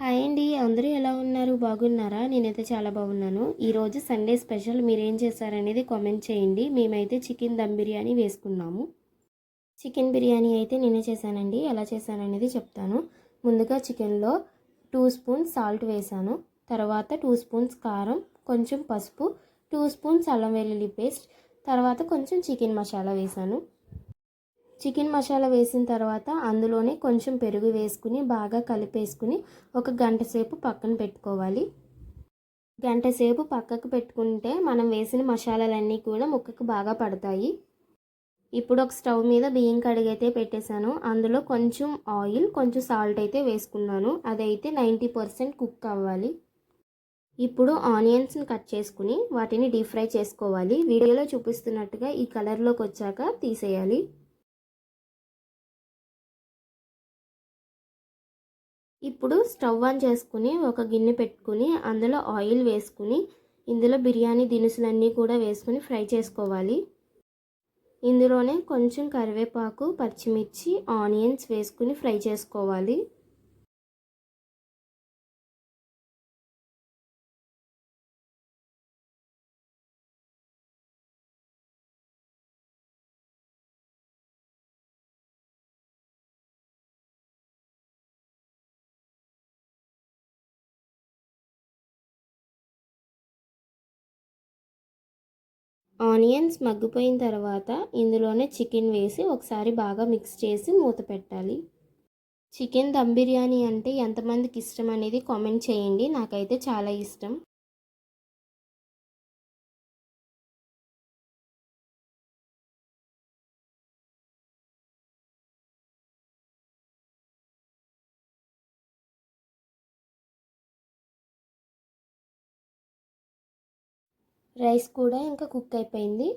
Hi అండి అందరూ ఎలా ఉన్నారు? బాగున్నారా? నేనైతే చాలా బాగున్నాను. ఈరోజు సండే స్పెషల్ మీరేం చేశారనేది కామెంట్ చేయండి. మేమైతే చికెన్ దమ్ బిర్యానీ వేసుకున్నాము. చికెన్ బిర్యానీ అయితే నేనే చేశానండి. ఎలా చేశాననేది చెప్తాను. ముందుగా చికెన్లో టూ స్పూన్స్ సాల్ట్ వేసాను. తర్వాత టూ స్పూన్స్ కారం కొంచెం పసుపు టూ స్పూన్స్ అల్లం వెల్లుల్లి పేస్ట్ తర్వాత కొంచెం చికెన్ మసాలా వేసాను. చికెన్ మసాలా వేసిన తర్వాత అందులోనే కొంచెం పెరుగు వేసుకుని బాగా కలిపేసుకుని ఒక గంట సేపు పక్కన పెట్టుకోవాలి. గంట సేపు పక్కకు పెట్టుకుంటే మనం వేసిన మసాలాలన్నీ కూడా ముక్కకు బాగా పడతాయి. ఇప్పుడు ఒక స్టవ్ మీద బియ్యం కడిగైతే పెట్టేశాను. అందులో కొంచెం ఆయిల్ కొంచెం సాల్ట్ అయితే వేసుకున్నాను. అదైతే నైంటీ పర్సెంట్ కుక్ అవ్వాలి. ఇప్పుడు ఆనియన్స్ని కట్ చేసుకుని వాటిని డీప్ ఫ్రై చేసుకోవాలి. వీడియోలో చూపిస్తున్నట్టుగా ఈ కలర్లోకి వచ్చాక తీసేయాలి. ఇప్పుడు స్టవ్ ఆన్ చేసుకుని ఒక గిన్నె పెట్టుకుని అందులో ఆయిల్ వేసుకుని ఇందులో బిర్యానీ దినుసులన్నీ కూడా వేసుకుని ఫ్రై చేసుకోవాలి. ఇందులోనే కొంచెం కరివేపాకు పచ్చిమిర్చి ఆనియన్స్ వేసుకుని ఫ్రై చేసుకోవాలి. ఆనియన్స్ మగ్గిపోయిన తర్వాత ఇందులోనే చికెన్ వేసి ఒకసారి బాగా మిక్స్ చేసి మూత పెట్టాలి. చికెన్ దమ్ బిర్యానీ అంటే ఎంతమందికి ఇష్టం అనేది కామెంట్ చేయండి. నాకైతే చాలా ఇష్టం. రైస్ కూడా ఇంకా కుక్ అయిపోయింది.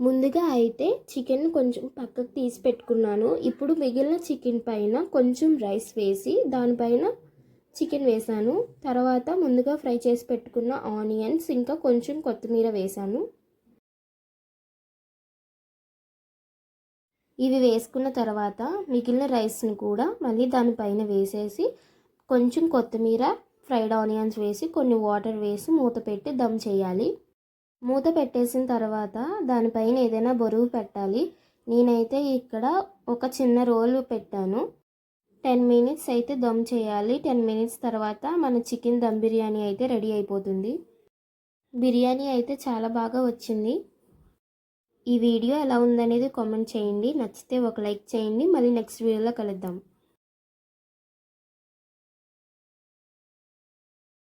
ముందుగా అయితే చికెన్ కొంచెం పక్కకు తీసి పెట్టుకున్నాను. ఇప్పుడు మిగిలిన చికెన్ పైన కొంచెం రైస్ వేసి దానిపైన చికెన్ వేసాను. తర్వాత ముందుగా ఫ్రై చేసి పెట్టుకున్న ఆనియన్స్ ఇంకా కొంచెం కొత్తిమీర వేసాను. ఇవి వేసుకున్న తర్వాత మిగిలిన రైస్ని కూడా మళ్ళీ దానిపైన వేసేసి కొంచెం కొత్తిమీర ఫ్రైడ్ ఆనియన్స్ వేసి కొన్ని వాటర్ వేసి మూత పెట్టి దమ్ చేయాలి. మూత పెట్టేసిన తర్వాత దానిపైన ఏదైనా బరువు పెట్టాలి. నేనైతే ఇక్కడ ఒక చిన్న రోల్ పెట్టాను. టెన్ మినిట్స్ అయితే దమ్ చేయాలి. టెన్ మినిట్స్ తర్వాత మన చికెన్ దమ్ బిర్యానీ అయితే రెడీ అయిపోతుంది. బిర్యానీ అయితే చాలా బాగా వచ్చింది. ఈ వీడియో ఎలా ఉందనేది కామెంట్ చేయండి. నచ్చితే ఒక లైక్ చేయండి. మళ్ళీ నెక్స్ట్ వీడియోలో కలుద్దాం.